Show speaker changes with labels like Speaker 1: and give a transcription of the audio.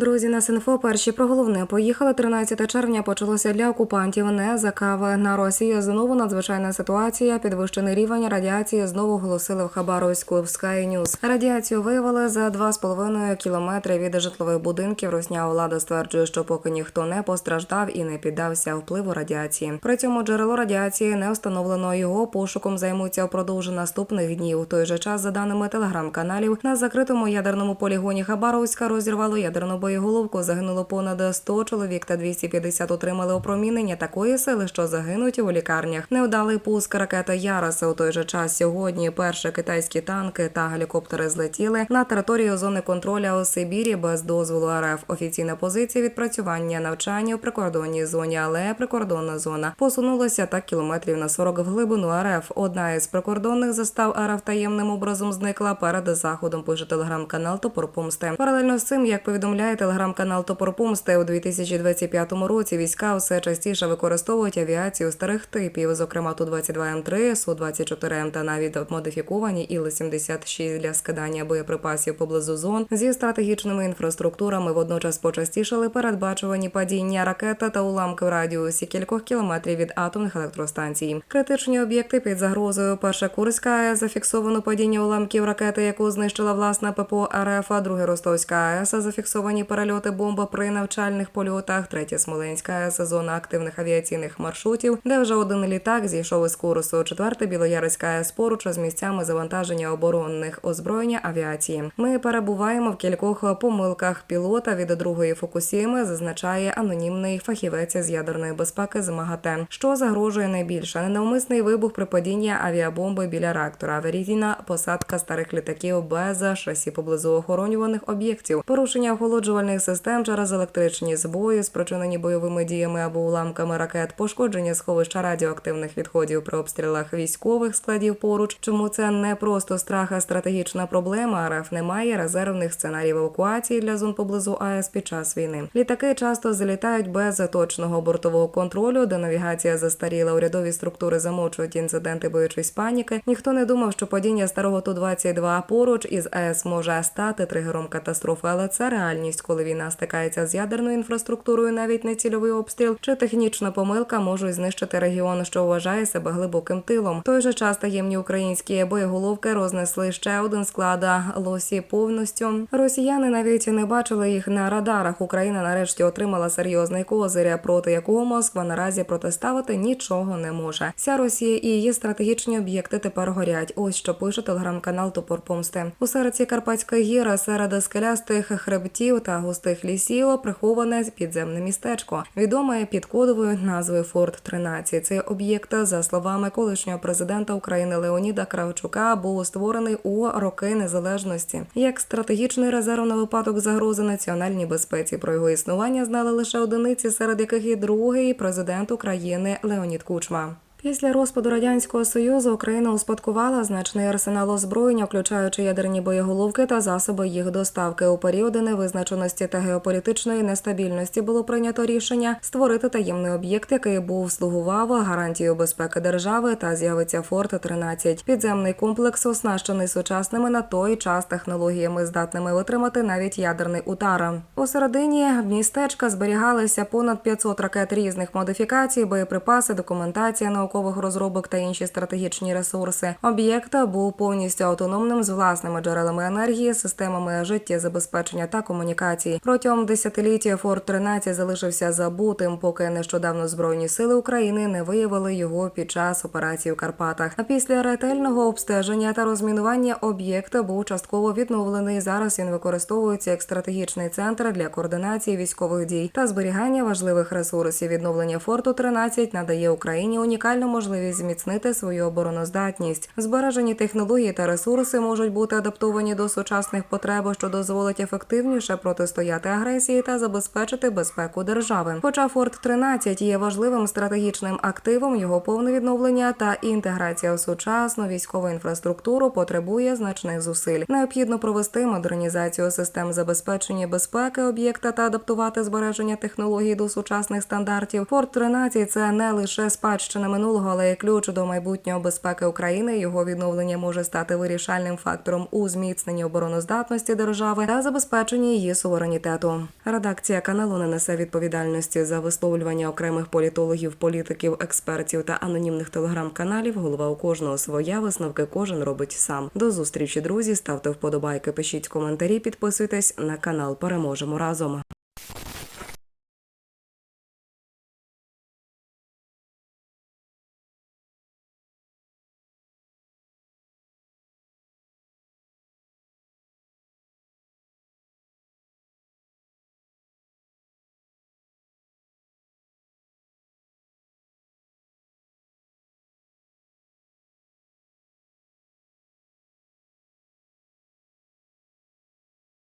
Speaker 1: Друзі, на Синфо перші про головне поїхали 13 червня. Почалося для окупантів не за кави на Росії. Знову надзвичайна ситуація. Підвищений рівень радіації знову оголосили в Хабаровську в Sky News. Радіацію виявили за 2,5 кілометри від житлових будинків. Русня влада стверджує, що поки ніхто не постраждав і не піддався впливу радіації. При цьому джерело радіації не встановлено. Його пошуком займуться впродовж наступних днів. У той же час, за даними телеграм-каналів, на закритому ядерному полігоні Хабаровська розірвало ядерну боєголовку. Загинуло понад 100 чоловік та 250 отримали опромінення такої сили, що загинуть у лікарнях. Невдалий пуск ракети Яроса у той же час сьогодні. Перші китайські танки та гелікоптери злетіли на територію зони контролю у Сибірі без дозволу РФ. Офіційна позиція відпрацювання навчання у прикордонній зоні, але прикордонна зона посунулася так кілометрів на 40 в глибину РФ. Одна із прикордонних застав РФ таємним образом зникла перед заходом. Пише телеграм-канал Топор Помсти. Паралельно з цим, як повідомляє телеграм-канал Топор Помсти, у 2025 році війська все частіше використовують авіацію старих типів, зокрема ту 22 М3, Су 24 М та навіть модифіковані Іл 76 для скидання боєприпасів поблизу зон зі стратегічними інфраструктурами. Водночас почастішали передбачувані падіння ракети та уламки в радіусі кількох кілометрів від атомних електростанцій. Критичні об'єкти під загрозою. Перша Курська АЕС зафіксовано падіння уламків ракети, яку знищила власна ППО РФ, а друге Ростовська АЕС зафіксовані перельоти бомби при навчальних польотах. Третя Смоленська АЕС зона активних авіаційних маршрутів, де вже один літак зійшов із курсу. Четверте Білоярська АЕС поруч з місцями завантаження оборонних озброєння авіації. Ми перебуваємо в кількох помилках пілота від другої Фукусіми, зазначає анонімний фахівець з ядерної безпеки з МАГАТЕ. Що загрожує найбільше? Ненавмисний вибух при падінні авіабомби біля реактора, аварійна посадка старих літаків без шасі поблизу охоронюваних об'єктів, порушення охолоджувальних систем через електричні збої, спричинені бойовими діями або уламками ракет, пошкодження сховища радіоактивних відходів при обстрілах військових складів поруч. Чому це не просто страх, а стратегічна проблема? РФ немає резервних сценаріїв евакуації для зон поблизу АЕС під час війни. Літаки часто залітають без точного бортового контролю, де навігація застаріла. Урядові структури замовчують інциденти, боючись паніки. Ніхто не думав, що падіння старого ту 22 поруч із АЕС може стати тригером катастрофи, але це реальність, коли війна стикається з ядерною інфраструктурою, навіть не цільовий обстріл чи технічна помилка можуть знищити регіон, що вважає себе глибоким тилом. Той же час таємні українські боєголовки рознесли ще один склад лосі повністю. Росіяни навіть не бачили їх на радарах. Україна нарешті отримала серйозний козиря, проти якого Москва наразі протиставити нічого не може. Вся Росія і її стратегічні об'єкти тепер горять. Ось що пише телеграм-канал Топор Помсти. У серці Карпатської гіри серед скелястих хребтів та густих лісів приховане підземне містечко, відоме під кодовою назвою Форт 13 Цей об'єкт, за словами колишнього президента України Леоніда Кравчука, був створений у роки незалежності як стратегічний резерв на випадок загрози національній безпеці. Про його існування знали лише одиниці, серед яких і другий президент України Леонід Кучма. Після розпаду радянського союзу Україна успадкувала значний арсенал озброєння, включаючи ядерні боєголовки та засоби їх доставки. У періоди невизначеності та геополітичної нестабільності було прийнято рішення створити таємний об'єкт, який був слугував гарантією безпеки держави та з'явиться форт 13 Підземний комплекс оснащений сучасними на той час технологіями, здатними витримати навіть ядерний удар. У середині містечка зберігалися понад 500 ракет різних модифікацій, боєприпаси, документація наукових розробок та інші стратегічні ресурси. Об'єкт був повністю автономним з власними джерелами енергії, системами життєзабезпечення та комунікації. Протягом десятиліття Форт 13 залишився забутим, поки нещодавно збройні сили України не виявили його під час операції в Карпатах. А після ретельного обстеження та розмінування об'єкт був частково відновлений. Зараз він використовується як стратегічний центр для координації військових дій та зберігання важливих ресурсів. Відновлення форту 13 надає Україні унікальну можливість зміцнити свою обороноздатність. Збережені технології та ресурси можуть бути адаптовані до сучасних потреб, що дозволить ефективніше протистояти агресії та забезпечити безпеку держави. Хоча Форт 13 є важливим стратегічним активом, його повне відновлення та інтеграція в сучасну військову інфраструктуру потребує значних зусиль. Необхідно провести модернізацію систем забезпечення безпеки об'єкта та адаптувати збереження технологій до сучасних стандартів. Форт 13 – це не лише спадщина минулого, минулого, але й ключ до майбутнього безпеки України. Його відновлення може стати вирішальним фактором у зміцненні обороноздатності держави та забезпеченні її суверенітету. Редакція каналу не несе відповідальності за висловлювання окремих політологів, політиків, експертів та анонімних телеграм-каналів. Голова у кожного своя висновки кожен робить сам. До зустрічі, друзі. Ставте вподобайки, пишіть коментарі, підписуйтесь на канал. Переможемо разом.